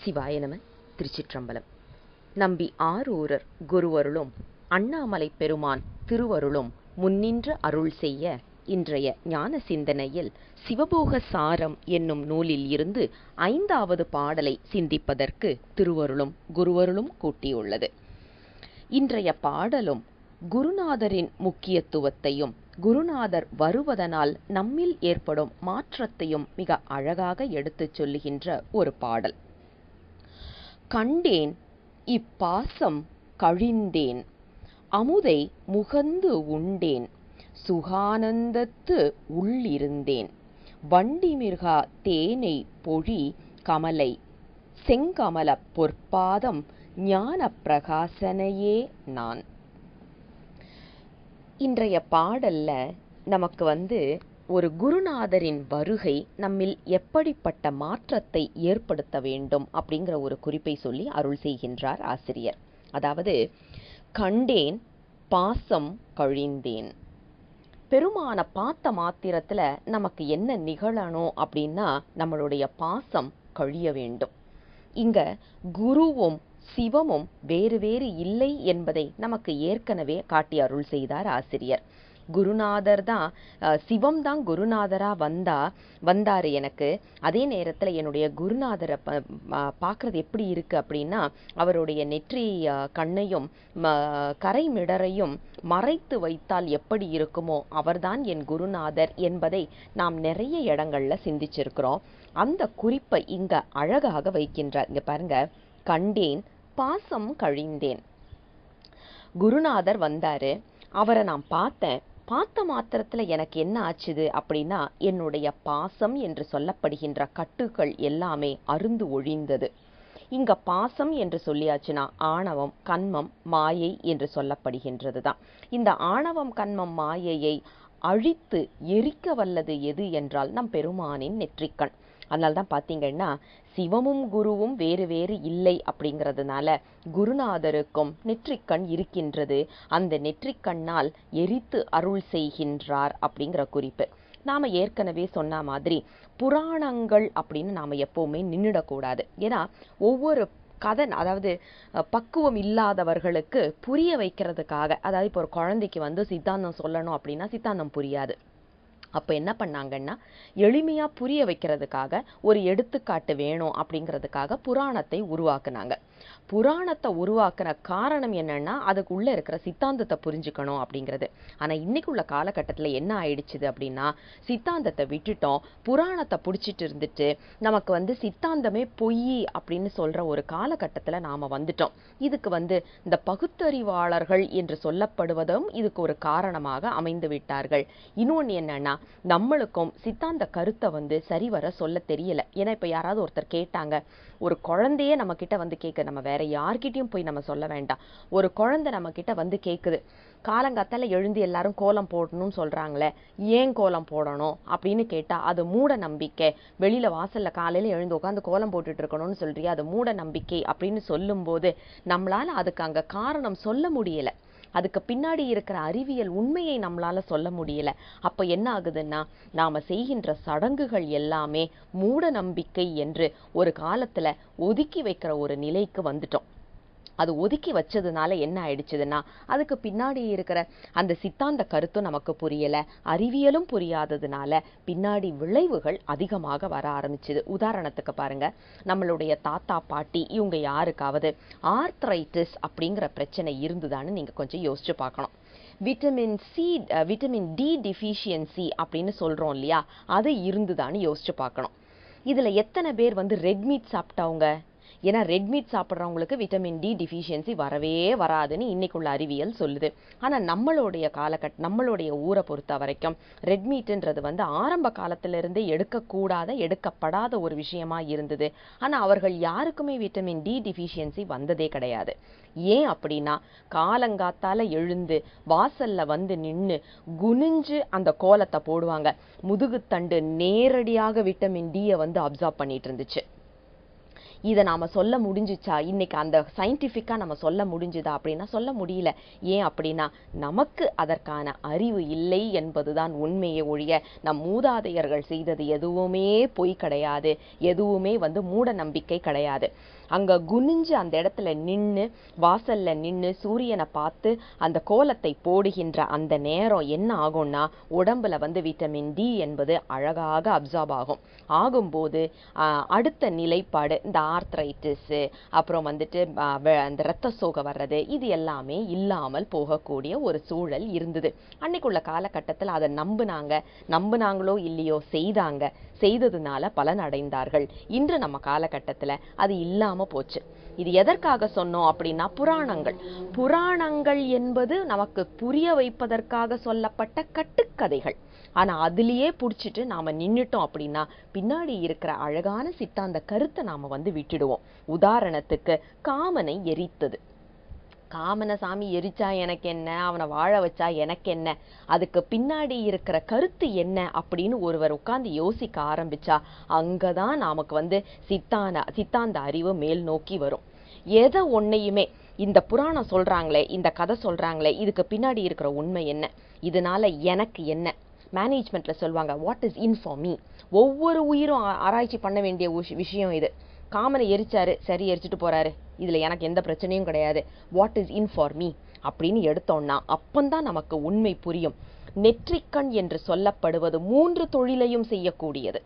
சிவாய நம திருச்சிற்றம்பலம். நம்பி ஆரூரர் குருவருளும் அண்ணாமலை பெருமான் திருவருளும் முன்னின்று அருள் செய்ய இன்றைய ஞான சிந்தனையில் சிவபோக சாரம் என்னும் நூலில் இருந்து ஐந்தாவது பாடலை சிந்திப்பதற்கு திருவருளும் குருவருளும் கூட்டியுள்ளது. இன்றைய பாடலும் குருநாதரின் முக்கியத்துவத்தையும் குருநாதர் வருவதனால் நம்மில் ஏற்படும் மாற்றத்தையும் மிக அழகாக எடுத்துச் சொல்லுகின்ற ஒரு பாடல். கண்டேன் இப்பாசம் கழிந்தேன். அமுதை முகந்து உண்டேன் சுகானந்தத்து உள்ளிருந்தேன். வண்டிமிர்கா தேனை பொழி கமலை செங்கமல பொற்பாதம் ஞான பிரகாசனையே நான். இன்றைய பாடல்ல நமக்கு வந்து ஒரு குருநாதரின் வருகை நம்மில் எப்படிப்பட்ட மாற்றத்தை ஏற்படுத்த வேண்டும் அப்படிங்கிற ஒரு குறிப்பை சொல்லி அருள் செய்கின்றார் ஆசிரியர். அதாவது கண்டேன் பாசம் கழிந்தேன். பெருமான பார்த்த மாத்திரத்தில் நமக்கு என்ன நிகழணும் அப்படின்னா நம்மளுடைய பாசம் கழிய வேண்டும். இங்க குருவும் சிவமும் வேறு வேறு இல்லை என்பதை நமக்கு ஏற்கனவே காட்டி அருள் செய்தார் ஆசிரியர். குருநாதர் தான் சிவம் தான் குருநாதராக வந்தா வந்தார் எனக்கு. அதே நேரத்தில் என்னுடைய குருநாதரை பார்க்கறது எப்படி இருக்குது அப்படின்னா அவருடைய நெற்றி கண்ணையும் கரை மிடரையும் மறைத்து வைத்தால் எப்படி இருக்குமோ அவர்தான் என் குருநாதர் என்பதை நாம் நிறைய இடங்கள்ல சிந்திச்சிருக்கிறோம். அந்த குறிப்பை இங்க அழகாக வைக்கின்றார். இங்க பாருங்க. கண்டேன் பாசம் கழிந்தேன். குருநாதர் வந்தாரு. அவரை நான் பார்த்தேன். பார்த்த மாத்திரத்தில் எனக்கு என்ன ஆச்சுது அப்படின்னா என்னுடைய பாசம் என்று சொல்லப்படுகின்ற கட்டுகள் எல்லாமே அருந்து ஒழிந்தது. இங்க பாசம் என்று சொல்லியாச்சுன்னா ஆணவம் கண்மம் மாயை என்று சொல்லப்படுகின்றது தான் இந்த ஆணவம் கண்மம் மாயையை அழித்து எரிக்க வல்லது எது என்றால் நம் பெருமானின் நெற்றிக்கண். அதனால தான் பார்த்தீங்கன்னா சிவமும் குருவும் வேறு வேறு இல்லை அப்படிங்கிறதுனால குருநாதருக்கும் நெற்றிக்கண் இருக்கின்றது. அந்த நெற்றிக்கண்ணால் எரித்து அருள் செய்கின்றார் அப்படிங்கிற குறிப்பு. நாம் ஏற்கனவே சொன்ன மாதிரி புராணங்கள் அப்படின்னு நாம் எப்போவுமே நின்றுடக்கூடாது ஏன்னா ஒவ்வொரு கதை அதாவது பக்குவம் இல்லாதவர்களுக்கு புரிய வைக்கிறதுக்காக அதாவது இப்போ ஒரு குழந்தைக்கு வந்து சித்தாந்தம் சொல்லணும் அப்படின்னா சித்தாந்தம் புரியாது. அப்போ என்ன பண்ணாங்கன்னா எளிமையாக புரிய வைக்கிறதுக்காக ஒரு எடுத்துக்காட்டு வேணும் அப்படிங்கிறதுக்காக புராணத்தை உருவாக்குனாங்க. புராணத்தை உருவாக்குன காரணம் என்னன்னா அதுக்குள்ளே இருக்கிற சித்தாந்தத்தை புரிஞ்சுக்கணும் அப்படிங்கிறது. ஆனால் இன்னைக்கு உள்ள காலகட்டத்தில் என்ன ஆயிடுச்சுது அப்படின்னா சித்தாந்தத்தை விட்டுட்டோம் புராணத்தை பிடிச்சிட்டு இருந்துட்டு நமக்கு வந்து சித்தாந்தமே பொய் அப்படின்னு சொல்கிற ஒரு காலகட்டத்தில் நாம் வந்துட்டோம். இதுக்கு வந்து இந்த பகுத்தறிவாளர்கள் என்று சொல்லப்படுவதும் இதுக்கு ஒரு காரணமாக அமைந்து விட்டார்கள். இன்னொன்று என்னன்னா நம்மளுக்கும் சித்தாந்த கருத்தை வந்து சரிவர சொல்ல தெரியல. ஏன்னா இப்போ யாராவது ஒருத்தர் கேட்டாங்க ஒரு குழந்தையே நம்ம கிட்ட வந்து கேட்க நம்ம வேற யார்கிட்டயும் போய் நம்ம சொல்ல வேண்டாம். ஒரு குழந்தை நம்ம கிட்ட வந்து கேட்குது காலங்காத்தால எழுந்து எல்லாரும் கோலம் போடணும்னு சொல்றாங்களே ஏன் கோலம் போடணும்? அப்படின்னு கேட்டா அது மூட நம்பிக்கை. வெளியில வாசல்ல காலையில எழுந்து உட்காந்து கோலம் போட்டுட்டு இருக்கணும்னு சொல்றியா? அது மூட நம்பிக்கை அப்படின்னு சொல்லும் போது நம்மளால அதுக்கு அங்க காரணம் சொல்ல முடியல. அதுக்கு பின்னாடி இருக்கிற அறிவியல் உண்மையை நம்மளால சொல்ல முடியல. அப்போ என்ன ஆகுதுன்னா நாம செய்கின்ற சடங்குகள் எல்லாமே மூட நம்பிக்கை என்று ஒரு காலத்துல ஒதுக்கி வைக்கிற ஒரு நிலைக்கு வந்துட்டோம். அது ஒதுக்கி வச்சதுனால என்ன ஆயிடுச்சுதுன்னா அதுக்கு பின்னாடி இருக்கிற அந்த சித்தாந்த கருத்தும் நமக்கு புரியலை அறிவியலும் புரியாததுனால பின்னாடி விளைவுகள் அதிகமாக வர ஆரம்பிச்சுது. உதாரணத்துக்கு பாருங்க நம்மளுடைய தாத்தா பாட்டி இவங்க யாருக்காவது ஆர்த்ரைட்டிஸ் அப்படிங்கிற பிரச்சனை இருந்துதான்னு நீங்கள் கொஞ்சம் யோசிச்சு பார்க்கணும். Vitamin C vitamin D deficiency அப்படின்னு சொல்கிறோம் இல்லையா அது இருந்துதான்னு யோசிச்சு பார்க்கணும். இதில் எத்தனை பேர் வந்து ரெட் மீட் சாப்பிட்டவங்க? ஏன்னா ரெட் மீட் சாப்பிட்றவங்களுக்கு விட்டமின் டி டிஃபிஷியன்சி வரவே வராதுன்னு இன்னைக்குள்ள அறிவியல் சொல்லுது. ஆனால் நம்மளுடைய காலகட் நம்மளுடைய ஊரை பொறுத்த வரைக்கும் ரெட் மீட்டுன்றது வந்து ஆரம்ப காலத்திலிருந்தே எடுக்கக்கூடாத எடுக்கப்படாத ஒரு விஷயமா இருந்தது. ஆனால் அவர்கள் யாருக்குமே விட்டமின் டி டிஃபிஷியன்சி வந்ததே கிடையாது. ஏன் அப்படின்னா காலங்காத்தால எழுந்து வாசல்ல வந்து நின்று குனிஞ்சு அந்த கோலத்தை போடுவாங்க. முதுகுத்தண்டு நேரடியாக விட்டமின் டியை வந்து அப்சார்ப் பண்ணிட்டு இருந்துச்சு. இதை நாம சொல்ல முடிஞ்சிச்சா? இன்னைக்கு அந்த சயின்டிஃபிக்காக நம்ம சொல்ல முடிஞ்சுதா அப்படின்னா சொல்ல முடியல. ஏன் அப்படின்னா நமக்கு அதற்கான அறிவு இல்லை என்பதுதான் உண்மையை ஒழிய நம் மூதாதையர்கள் செய்தது எதுவுமே பொய் கிடையாது. எதுவுமே வந்து மூட நம்பிக்கை கிடையாது. அங்கே குனிஞ்சு அந்த இடத்துல நின்று வாசல்ல நின்று சூரியனை பார்த்து அந்த கோலத்தை போடுகின்ற அந்த நேரம் என்ன ஆகும்னா உடம்புல வந்து விட்டமின் டி என்பது அழகாக அப்சார்ப் ஆகும். ஆகும்போது அடுத்த நிலைப்பாடு இந்த ஆர்த்ரைட்டிஸு அப்புறம் வந்துட்டு அந்த இரத்த சோகை வர்றது இது எல்லாமே இல்லாமல் போகக்கூடிய ஒரு சூழல் இருந்தது. அன்னைக்குள்ள காலகட்டத்தில் அதை நம்புனாங்க. நம்புனாங்களோ இல்லையோ செய்தாங்க. செய்ததுனால பலன் அடைந்தார்கள். இன்று நம்ம காலகட்டத்தில் அது இல்லாமல் போச்சு. இது எதற்காக சொன்னோம் அப்படின்னா புராணங்கள். புராணங்கள் என்பது நமக்கு புரிய வைப்பதற்காக சொல்லப்பட்ட கட்டுக்கதைகள். ஆனால் அதுலேயே பிடிச்சிட்டு நாம் நின்றுட்டோம் அப்படின்னா பின்னாடி இருக்கிற அழகான சித்தாந்த கருத்தை நாம் வந்து விட்டுடுவோம். உதாரணத்துக்கு காமனை எரித்தது. காமன சாமி எரிச்சா எனக்கு என்ன? அவனை வாழ வச்சா எனக்கு என்ன? அதுக்கு பின்னாடி இருக்கிற கருத்து என்ன? அப்படின்னு ஒருவர் உட்காந்து யோசிக்க ஆரம்பிச்சா அங்கதான் நமக்கு வந்து சித்தான சித்தாந்த அறிவு மேல் நோக்கி வரும். எதை ஒன்றையுமே இந்த புராணம் சொல்கிறாங்களே இந்த கதை சொல்கிறாங்களே இதுக்கு பின்னாடி இருக்கிற உண்மை என்ன? இதனால எனக்கு என்ன? மேனேஜ்மெண்ட்டில் சொல்லுவாங்க what is in for me ஒவ்வொரு உயிரும் ஆராய்ச்சி பண்ண வேண்டிய உஷ்- விஷயம் இது. காமனை எரிச்சாரு. சரி எரிச்சிட்டு போறாரு. இதில் எனக்கு எந்த பிரச்சனையும் கிடையாது. What is in for me அப்படின்னு எடுத்தோம்னா அப்பந்தான் நமக்கு உண்மை புரியும். நெற்றிக்கண் என்று சொல்லப்படுவது மூன்று தொழிலையும் செய்யக்கூடியது.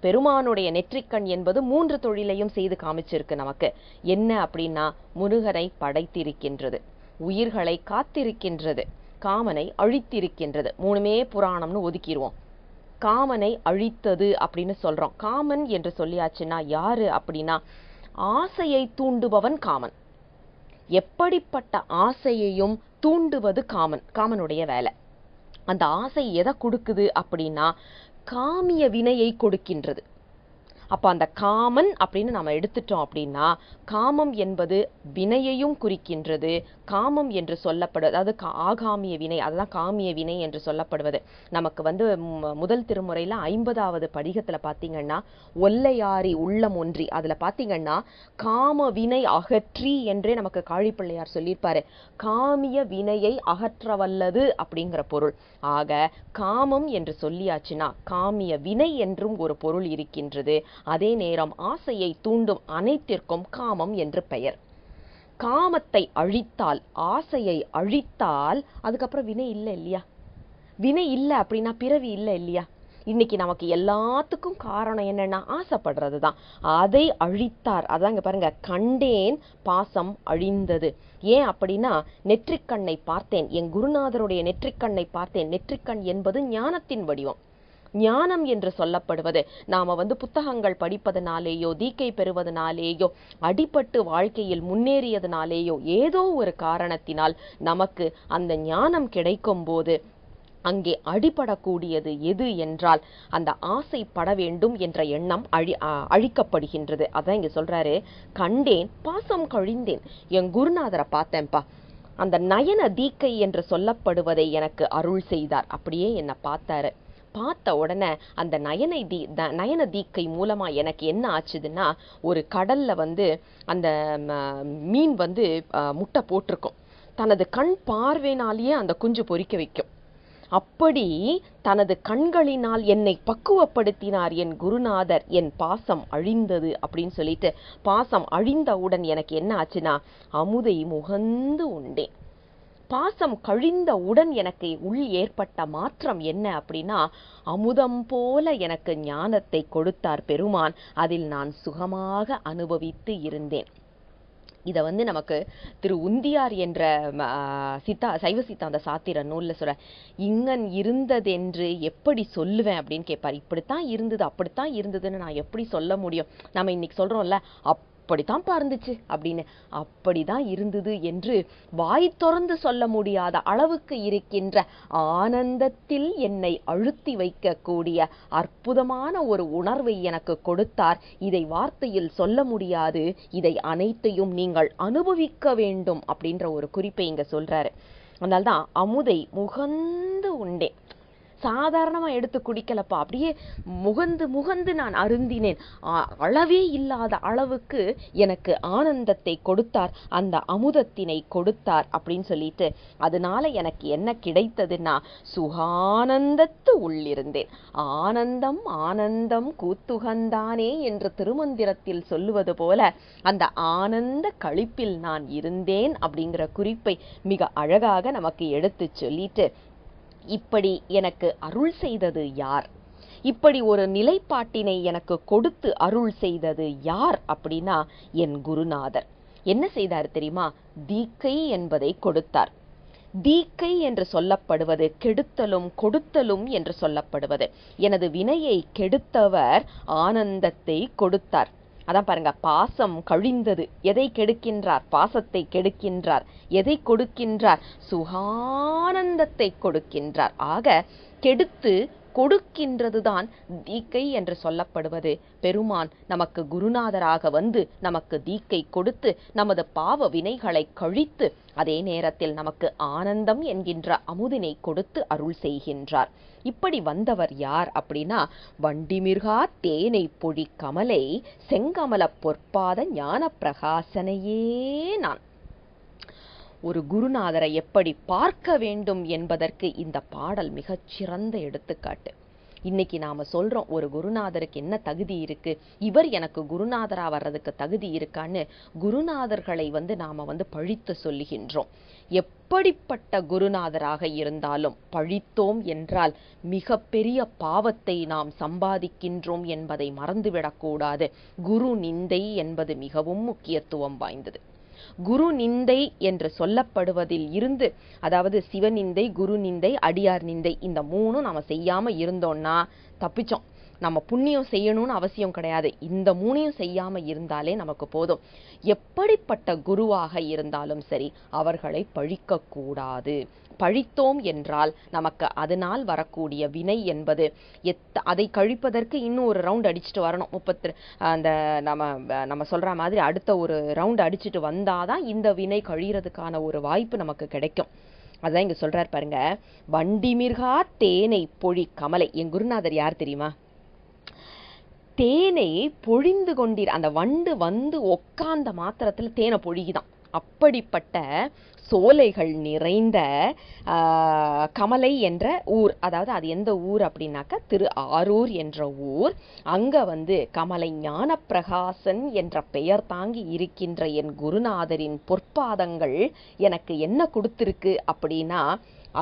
பெருமானுடைய நெற்றிக்கண் என்பது மூன்று தொழிலையும் செய்து காமிச்சிருக்கு நமக்கு. என்ன அப்படின்னா முருகனை படைத்திருக்கின்றது. உயிர்களை காத்திருக்கின்றது. காமனை அழித்திருக்கின்றது. மூணுமே புராணம்னு ஒதுக்கிடுவோம். காமனை அழித்தது அப்படின்னு சொல்கிறோம் காமன் என்று சொல்லியாச்சுன்னா யாரு அப்படின்னா ஆசையை தூண்டுபவன் காமன். எப்படிப்பட்ட ஆசையையும் தூண்டுவது காமன் காமனுடைய வேலை. அந்த ஆசை எதை கொடுக்குது அப்படின்னா காமிய வினையை கொடுக்கின்றது. அப்போ அந்த காமன் அப்படின்னு நம்ம எடுத்துட்டோம் அப்படின்னா காமம் என்பது வினையையும் குறிக்கின்றது. காமம் என்று சொல்லப்படுவது அதாவது கா- ஆகாமிய வினை அதுதான் காமிய வினை என்று சொல்லப்படுவது. நமக்கு வந்து முதல் திருமுறையில் ஐம்பதாவது படிகத்தில் பார்த்தீங்கன்னா ஒல்லையாரி உள்ளம் ஒன்றி அதில் பார்த்தீங்கன்னா காம வினை அகற்றி என்றே நமக்கு காழிப்பிள்ளையார் சொல்லியிருப்பாரு. காமிய வினையை அகற்ற வல்லது அப்படிங்கிற பொருள். ஆக காமம் என்று சொல்லியாச்சுன்னா காமிய வினை என்றும் ஒரு பொருள் இருக்கின்றது. அதே நேரம் ஆசையை தூண்டும் அனைத்திற்கும் காமம் என்று பெயர். காமத்தை அழித்தால் ஆசையை அழித்தால் அதுக்கப்புறம் வினை இல்லை இல்லையா? வினை இல்லை அப்படின்னா பிறவி இல்லை இல்லையா? இன்னைக்கு நமக்கு எல்லாத்துக்கும் காரணம் என்னன்னா ஆசைப்படுறது தான். அதை அழித்தார். அதாங்க பாருங்க கண்டேன் பாசம் அழிந்தது. ஏன் அப்படின்னா நெற்றிக்கண்ணை பார்த்தேன். என் குருநாதருடைய நெற்றிக்கண்ணை பார்த்தேன். நெற்றிக்கண் என்பது ஞானத்தின் வடிவம். ஞானம் என்று சொல்லப்படுவது. நாம வந்து புத்தகங்கள் படிப்பதனாலேயோ தீக்கை பெறுவதனாலேயோ அடிபட்டு வாழ்க்கையில் முன்னேறியதனாலேயோ ஏதோ ஒரு காரணத்தினால் நமக்கு அந்த ஞானம் கிடைக்கும் போது அங்கே அடிபடக்கூடியது எது என்றால் அந்த ஆசைப்பட வேண்டும் என்ற எண்ணம் அழி அழிக்கப்படுகின்றது. அதான் இங்கே சொல்கிறாரு கண்டேன் பாசம் கழிந்தேன். என் குருநாதரை பார்த்தேன்ப்பா. அந்த நயன தீக்கை என்று சொல்லப்படுவதை எனக்கு அருள் செய்தார். அப்படியே என்னை பார்த்தாரு. பார்த்த உடனே அந்த நயனை தீ த- நயன தீக்கை மூலமாக எனக்கு என்ன ஆச்சுதுன்னா ஒரு கடல்ல வந்து அந்த ம, மீன் வந்து முட்டை போட்டிருக்கும். தனது கண் பார்வையினாலேயே அந்த குஞ்சு பொறிக்க வைக்கும். அப்படி தனது கண்களினால் என்னை பக்குவப்படுத்தினார் என் குருநாதர். என் பாசம் அழிந்தது அப்படின்னு சொல்லிட்டு பாசம் அழிந்தவுடன் எனக்கு என்ன ஆச்சுன்னா அமுதை முகந்து உண்டேன். பாசம் கழிந்தவுடன் எனக்கு உள் ஏற்பட்ட மாற்றம் என்ன அப்படின்னா அமுதம் போல எனக்கு ஞானத்தை கொடுத்தார் பெருமான். அதில் நான் சுகமாக அனுபவித்து இருந்தேன். இதை வந்து நமக்கு திரு உந்தியார் என்ற சித்தா சைவ சித்தாந்த சாத்திர நூல்ல சொல்ற இங்கன் இருந்ததென்று எப்படி சொல்லுவேன்? அப்படின்னு கேட்பார் இப்படித்தான் இருந்தது அப்படித்தான் இருந்ததுன்னு நான் எப்படி சொல்ல முடியும்? நம்ம இன்னைக்கு சொல்றோம்ல அப்படித்தான்ப்பா இருந்துச்சு அப்படின்னு. அப்படிதான் இருந்தது என்று வாய் திறந்து சொல்ல முடியாத அளவுக்கு இருக்கின்ற ஆனந்தத்தில் என்னை அழுத்தி வைக்கக்கூடிய அற்புதமான ஒரு உணர்வை எனக்கு கொடுத்தார். இதை வார்த்தையில் சொல்ல முடியாது. இதை அனைத்தையும் நீங்கள் அனுபவிக்க வேண்டும் அப்படின்ற ஒரு குறிப்பை இங்க சொல்றாரு. அதனால்தான் அமுதை முகந்து உண்டேன் சாதாரணமாக எடுத்து குடிக்கலப்பா. அப்படியே முகந்து முகந்து நான் அருந்தினேன். அளவே இல்லாத அளவுக்கு எனக்கு ஆனந்தத்தை கொடுத்தார். அந்த அமுதத்தினை கொடுத்தார் அப்படின்னு சொல்லிட்டு அதனால எனக்கு என்ன கிடைத்ததுன்னா சுகானந்தத்து உள்ளிருந்தேன். ஆனந்தம் ஆனந்தம் கூத்துகந்தானே என்று திருமந்திரத்தில் சொல்லுவது போல அந்த ஆனந்த களிப்பில் நான் இருந்தேன் அப்படிங்கிற குறிப்பை மிக அழகாக நமக்கு எடுத்துச் சொல்லிட்டு இப்படி எனக்கு அருள் செய்தது யார்? இப்படி ஒரு நிலைப்பாட்டினை எனக்கு கொடுத்து அருள் செய்தது யார் அப்படின்னா என் குருநாதர். என்ன செய்தார் தெரியுமா? தீக்கை என்பதை கொடுத்தார். தீக்கை என்று சொல்லப்படுவது கெடுத்தலும் கொடுத்தலும் என்று சொல்லப்படுவது. எனது வினையை கெடுத்தவர் ஆனந்தத்தை கொடுத்தார். அதான் பாருங்க பாசம் கழிந்தது. எதை கெடுக்கின்றார்? பாசத்தை கெடுக்கின்றார். எதை கொடுக்கின்றார்? சுகானந்தத்தை கொடுக்கின்றார். ஆக கெடுத்து கொடுக்கின்றதுதான் தீக்கை என்று சொல்லப்படுவது. பெருமான் நமக்கு குருநாதராக வந்து நமக்கு தீக்கை கொடுத்து நமது பாவ வினைகளை கழித்து அதே நேரத்தில் நமக்கு ஆனந்தம் என்கின்ற அமுதினை கொடுத்து அருள் செய்கின்றார். இப்படி வந்தவர் யார் அப்படின்னா வண்டிமிர்கா தேனை பொழி கமலை செங்கமல பொற்பாத ஞான பிரகாசனையே நான். ஒரு குருநாதரை எப்படி பார்க்க வேண்டும் என்பதற்கு இந்த பாடல் மிகச்சிறந்த எடுத்துக்காட்டு. இன்னைக்கு நாம சொல்றோம் ஒரு குருநாதருக்கு என்ன தகுதி இருக்கு? இவர் எனக்கு குருநாதரா வர்றதுக்கு தகுதி இருக்கான்னு குருநாதர்களை வந்து நாம வந்து பழித்து சொல்லுகின்றோம். எப்படிப்பட்ட குருநாதராக இருந்தாலும் பழித்தோம் என்றால் மிக பெரிய பாவத்தை நாம் சம்பாதிக்கின்றோம் என்பதை மறந்துவிடக்கூடாது. குரு நிந்தை என்பது மிகவும் முக்கியத்துவம் வாய்ந்தது. குரு நிந்தை என்று சொல்லப்படுவதில் இருந்து அதாவது சிவநிந்தை குரு நிந்தை அடியார் நிந்தை இந்த மூணும் நாம செய்யாம இருந்தோம்னா தப்பிச்சோம். நம்ம புண்ணியம் செய்யணும்னு அவசியம் கிடையாது. இந்த மூணையும் செய்யாமல் இருந்தாலே நமக்கு போதும். எப்படிப்பட்ட குருவாக இருந்தாலும் சரி அவர்களை பழிக்க கூடாது. பழித்தோம் என்றால் நமக்கு அதனால் வரக்கூடிய வினை என்பது எத்த அதை கழிப்பதற்கு இன்னும் ஒரு ரவுண்ட் அடிச்சுட்டு வரணும். முப்பத்தி அந்த நம்ம நம்ம சொல்கிற மாதிரி அடுத்த ஒரு ரவுண்ட் அடிச்சுட்டு வந்தாதான் இந்த வினை கழிகிறதுக்கான ஒரு வாய்ப்பு நமக்கு கிடைக்கும். அதான் இங்கே சொல்கிறார் பாருங்க. வண்டிமிர்கா தேனை பொழி கமலை. என் குருநாதர் யார் தெரியுமா? தேனை பொழிந்து கொண்டிரு. அந்த வண்டு வந்து உக்காந்த மாத்திரத்தில் தேனை பொழிகுதான் அப்படிப்பட்ட சோலைகள் நிறைந்த கமலை என்ற ஊர். அதாவது அது எந்த ஊர் அப்படின்னாக்கா திரு ஆரூர் என்ற ஊர். அங்கே வந்து கமலை ஞானப்பிரகாசன் என்ற பெயர் தாங்கி இருக்கின்ற என் குருநாதரின் பொற்பாதங்கள் எனக்கு என்ன கொடுத்துருக்கு அப்படின்னா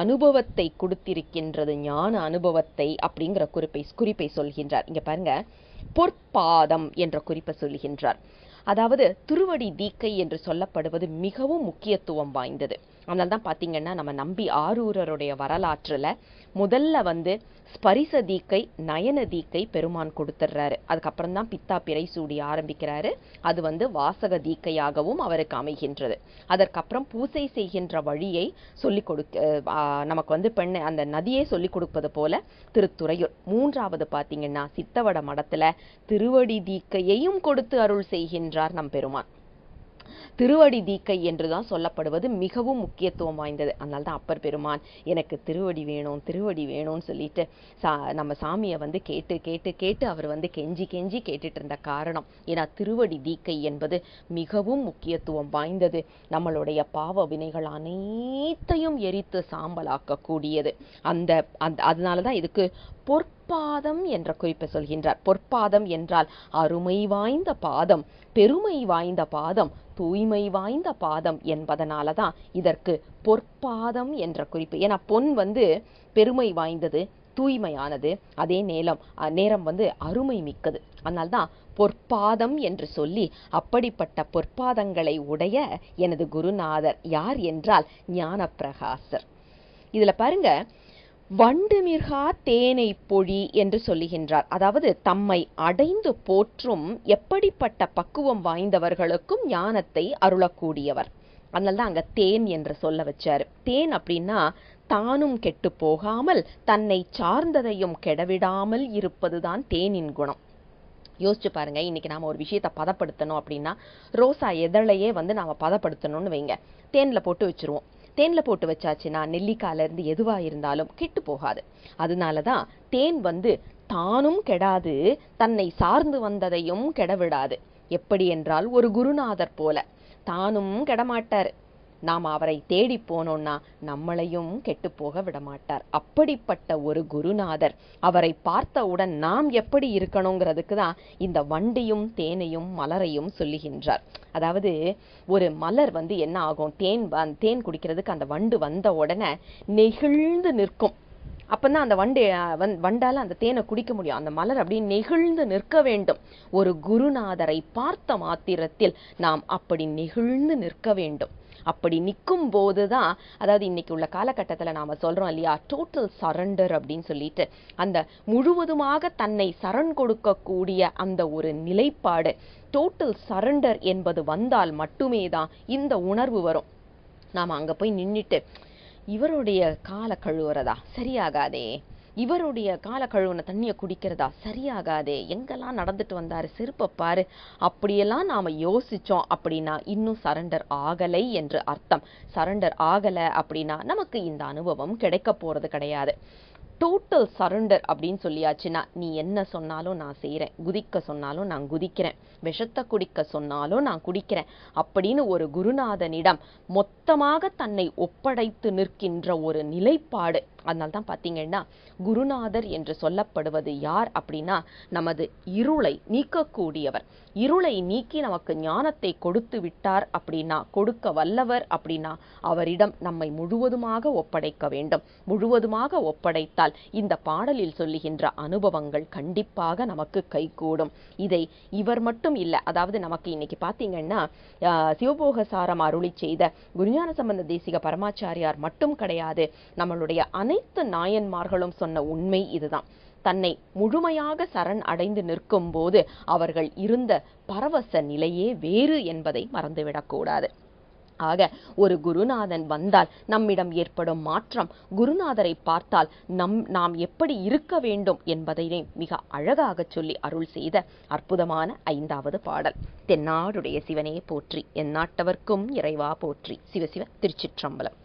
அனுபவத்தை கொடுத்திருக்கின்றது ஞான அனுபவத்தை அப்படிங்கிற குறிப்பை குறிப்பை சொல்கின்றார். இங்கே பாருங்கள் பொற்பாதம் என்ற குறிப்பை சொல்லுகின்றார். அதாவது திருவடி தீக்கை என்று சொல்லப்படுவது மிகவும் முக்கியத்துவம் வாய்ந்தது. அதனால தான் பார்த்தீங்கன்னா நம்ம நம்பி ஆரூரருடைய வரலாற்றில் முதல்ல வந்து ஸ்பரிச தீக்கை நயன தீக்கை பெருமான் கொடுத்துட்றாரு அதுக்கப்புறம் தான் பித்தா பிறை சூடி ஆரம்பிக்கிறாரு. அது வந்து வாசக தீக்கையாகவும் அவருக்கு அமைகின்றது. அதற்கப்புறம் பூசை செய்கின்ற வழியை சொல்லிக் கொடுக்க நமக்கு வந்து பெண்ணை அந்த நதியை சொல்லிக் கொடுப்பது போல திருத்துறையூர். மூன்றாவது பார்த்தீங்கன்னா சித்தவட மடத்தில் திருவடி தீக்கையையும் கொடுத்து அருள் செய்கின்றார் நம் பெருமான். திருவடி தீக்கை என்றுதான் சொல்லப்படுவது மிகவும் முக்கியத்துவம் வாய்ந்தது. அதனால தான் அப்பர் பெருமான் எனக்கு திருவடி வேணும் திருவடி வேணும்னு சொல்லிட்டு சா நம்ம சாமியை வந்து கேட்டு கேட்டு கேட்டு அவர் வந்து கெஞ்சி கெஞ்சி கேட்டுட்டு இருந்த காரணம். ஏன்னா திருவடி தீக்கை என்பது மிகவும் முக்கியத்துவம் வாய்ந்தது. நம்மளுடைய பாவ வினைகள் அனைத்தையும் எரித்து சாம்பலாக்கக்கூடியது. அந்த அந்த அதனால தான் இதுக்கு பொற்பாதம் என்ற குறிப்பை சொல்கின்றார். பொற்பாதம் என்றால் அருமை வாய்ந்த பாதம். பெருமை வாய்ந்த பாதம் தூய்மை வாய்ந்த பாதம் என்பதனால தான் இதற்கு பொற்பாதம் என்ற குறிப்பு. ஏன்னா பொன் வந்து பெருமை வாய்ந்தது தூய்மையானது அதே நேரம் அஹ், நேரம் வந்து அருமை மிக்கது. அதனால்தான் பொற்பாதம் என்று சொல்லி அப்படிப்பட்ட பொற்பாதங்களை உடைய எனது குருநாதர் யார் என்றால் ஞானப்பிரகாசர். இதுல பாருங்க வண்டு மிர்கா தேனை பொழி என்று சொல்லுகின்றார். அதாவது தம்மை அடைந்து போற்றும் எப்படிப்பட்ட பக்குவம் வாய்ந்தவர்களுக்கும் ஞானத்தை அருளக்கூடியவர். அதனால தான் அங்க தேன் என்று சொல்ல வச்சார். தேன் அப்படின்னா தானும் கெட்டு போகாமல் தன்னை சார்ந்ததையும் கெடவிடாமல் இருப்பதுதான் தேனின் குணம். யோசிச்சு பாருங்க இன்னைக்கு நாம ஒரு விஷயத்த பதப்படுத்தணும் அப்படின்னா ரோசா எதழையே வந்து நாம பதப்படுத்தணும்னு வைங்க. தேன்ல போட்டு வச்சிருவோம். தேன்ல போட்டு வச்சாச்சுன்னா நெல்லிக்காயிலேருந்து இருந்து எதுவா இருந்தாலும் கெட்டு போகாது. அதனால தான் தேன் வந்து தானும் கெடாது தன்னை சார்ந்து வந்ததையும் கெடவிடாது. எப்படி என்றால் ஒரு குருநாதர் போல. தானும் கெடமாட்டார். நாம் அவரை தேடி போனோம்னா நம்மளையும் கெட்டு போக விடமாட்டார். அப்படிப்பட்ட ஒரு குருநாதர் அவரை பார்த்தவுடன் நாம் எப்படி இருக்கணுங்கிறதுக்கு தான் இந்த வண்டியும் தேனையும் மலரையும் சொல்லுகின்றார். அதாவது ஒரு மலர் வந்து என்ன ஆகும்? தேன் வந் தேன் குடிக்கிறதுக்கு அந்த வண்டு வந்த உடனே நெகிழ்ந்து நிற்கும். அப்பதான் அந்த வண்டு வந் வண்டால அந்த தேனை குடிக்க முடியும். அந்த மலர் அப்படியே நெகிழ்ந்து நிற்க வேண்டும். ஒரு குருநாதரை பார்த்த மாத்திரத்தில் நாம் அப்படி நெகிழ்ந்து நிற்க வேண்டும். அப்படி நிற்கும் போது தான் அதாவது இன்னைக்கு உள்ள காலகட்டத்தில் நாம் சொல்கிறோம் இல்லையா டோட்டல் சரண்டர் அப்படின்னு சொல்லிட்டு அந்த முழுவதுமாக தன்னை சரண் கொடுக்கக்கூடிய அந்த ஒரு நிலைப்பாடு டோட்டல் சரண்டர் என்பது வந்தால் மட்டுமே தான் இந்த உணர்வு வரும். நாம் அங்கே போய் நின்றுட்டு இவருடைய காலை கழுவுறதா? சரியாகாதே. இவருடைய கால கழுவுன தண்ணியை குடிக்கிறதா சரியாகாதே. எங்கெல்லாம் நடந்துட்டு வந்தாரு? செருப்பை பாரு. அப்படியெல்லாம் நாம யோசிச்சோம் அப்படின்னா இன்னும் சரண்டர் ஆகலை என்று அர்த்தம். சரண்டர் ஆகலை அப்படின்னா நமக்கு இந்த அனுபவம் கிடைக்க போறது கிடையாது. டோட்டல் சரண்டர் அப்படின்னு சொல்லியாச்சுன்னா நீ என்ன சொன்னாலும் நான் செய்கிறேன் குதிக்க சொன்னாலும் நான் குதிக்கிறேன். விஷத்தை குடிக்க சொன்னாலும் நான் குடிக்கிறேன். அப்படின்னு ஒரு குருநாதனிடம் மொத்தமாக தன்னை ஒப்படைத்து நிற்கின்ற ஒரு நிலைப்பாடு அதனால தான் பார்த்தீங்கன்னா குருநாதர் என்று சொல்லப்படுவது யார் அப்படின்னா நமது இருளை நீக்கக்கூடியவர். இருளை நீக்கி நமக்கு ஞானத்தை கொடுத்து விட்டார் அப்படின்னா கொடுக்க வல்லவர் அப்படின்னா அவரிடம் நம்மை முழுவதுமாக ஒப்படைக்க வேண்டும். முழுவதுமாக ஒப்படைத்தால் இந்த பாடலில் சொல்லுகின்ற அனுபவங்கள் கண்டிப்பாக நமக்கு கைகூடும். இதை இவர் மட்டும் இல்லை அதாவது நமக்கு இன்னைக்கு பார்த்தீங்கன்னா ஆஹ், சிவபோக சாரம் அருளி செய்த குருஞான சம்பந்த தேசிக பரமாச்சாரியார் மட்டும் கிடையாது நம்மளுடைய அனை அனைத்து நாயன்மார்களும் சொன்ன உண்மை இதுதான். தன்னை முழுமையாக சரண் அடைந்து நிற்கும் போது அவர்கள் இருந்த பரவச நிலையே வேறு என்பதை மறந்துவிடக்கூடாது. ஆக ஒரு குருநாதன் வந்தால் நம்மிடம் ஏற்படும் மாற்றம் குருநாதரை பார்த்தால் நம் நாம் எப்படி இருக்க வேண்டும் என்பதையே மிக அழகாக சொல்லி அருள் செய்த அற்புதமான ஐந்தாவது பாடல். தென்னாடுடைய சிவனே போற்றி எந்நாட்டவர்க்கும் இறைவா போற்றி. சிவசிவ திருச்சிற்றம்பலம்.